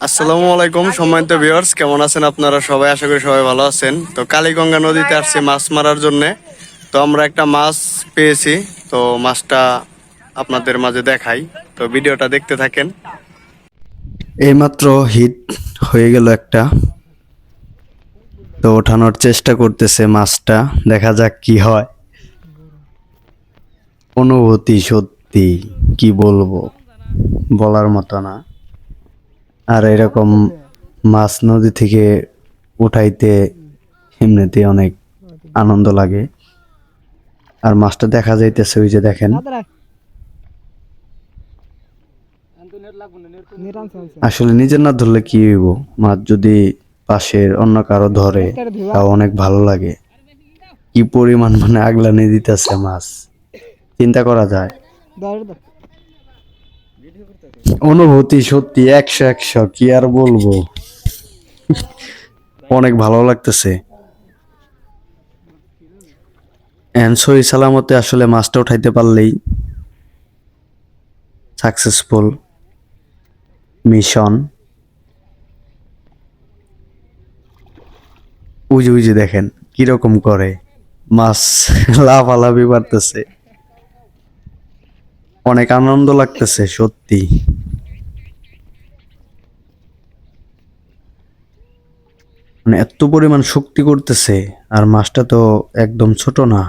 আসসালামু আলাইকুম সম্মানিত ভিউয়ার্স কেমন আছেন আপনারা? সবাই আশা করি সবাই ভালো আছেন। তো কালীগঙ্গা নদীতে আসছি মাছ মারার জন্য। তো আমরা একটা মাছ পেয়েছি তো মাছটা আপনাদের মাঝে দেখাই। তো ভিডিওটা দেখতে থাকেন। এইমাত্র হিট হয়ে গেল একটা। তো ওঠানোর চেষ্টা করতেছে মাছটা। দেখা যাক কি হয়। অনুভূতি সত্যি কি বলব? বলার মতো না। আর এরকম মাছ নদী থেকে উঠাইতে এমনিতে অনেক আনন্দ লাগে। আর মাছটা দেখা যাইতেছে ওই যে দেখেন। আসলে নিজের না ধরলে কি হইব? মাছ যদি পাশের অন্য কারও ধরে তাও অনেক ভালো লাগে। কি পরিমাণ মানে আগলানি দিতেছে মাছ। চিন্তা করা যায়। অনুভূতি সত্যি একশো একশো, কি আর বলব? অনেক ভালো লাগতেছে। এন সালামতে আসলে মাছটা উঠাইতে পারলেই সাকসেসফুল মিশন উজে উজে দেখেন, কীরকম করে মাছ লাফালাফি পারতেছে অনেক আনন্দ লাগতেছে, সত্যি। মানে এত পরিমাণ শক্তি করতেছে, আর মাছটা তো একদম ছোট না।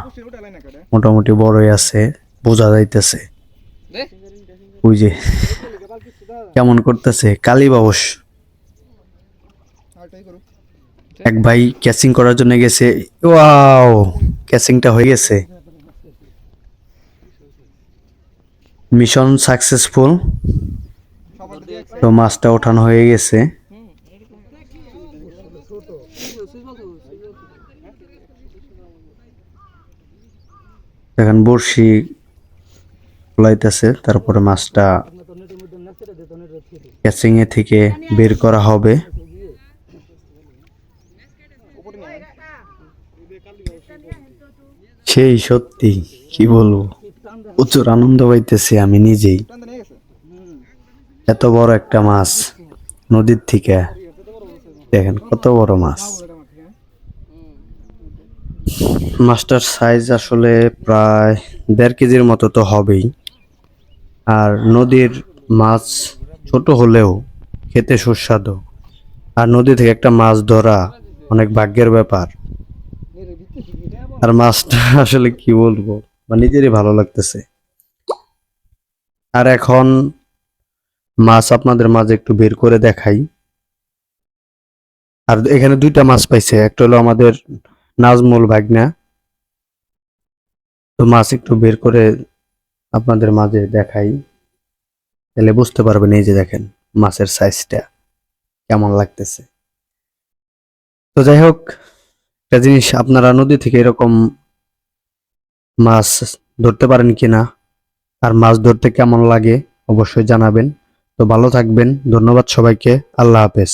মোটামুটি বড়ই আছে, বোঝা যাইতেছে। ওই যে, কেমন করতেছে, কালী বাবস। এক ভাই ক্যাচিং করার জন্য গেছে, ওয়াও ক্যাচিংটা হয়ে গেছে। মিশন সাকসেসফুল তো মাছটা ওঠানো হয়ে গেছে। এখন বড়শি ফুলাইতেছে তারপরে মাছটা ক্যাচিং এ থেকে বের করা হবে। সেই সত্যি, কি বলব? প্রচুর আনন্দ পাইতেছি আমি নিজেই। এত বড় একটা মাছ নদীর থেকে। দেখেন কত বড় মাছ। মাছটার সাইজ আসলে প্রায় দেড় কেজির মতো তো হবেই। আর নদীর মাছ ছোট হলেও খেতে সুস্বাদু। আর নদী থেকে একটা মাছ ধরা অনেক ভাগ্যের ব্যাপার। আর মাছটা আসলে কি বলব? বা নিজেরই ভালো লাগতেছে। আর এখন মাছ আপনাদের মাঝে একটু বের করে দেখাই। আর এখানে দুইটা মাছ পাইছে, একটা হলো আমাদের নাজমুল ভাগনা। তো মাছ একটু বের করে আপনাদের মাঝে দেখাই। তাহলে বুঝতে পারবেন এই যে দেখেন মাছের সাইজটা কেমন লাগতেছে। তো যাই হোক, একটা জিনিস আপনারা নদী থেকে এরকম মাছ ধরতে পারেন কি না আর মাছ ধরতে কেমন লাগে অবশ্যই জানাবেন। তো ভালো থাকবেন, ধন্যবাদ সবাইকে, আল্লাহ হাফেজ।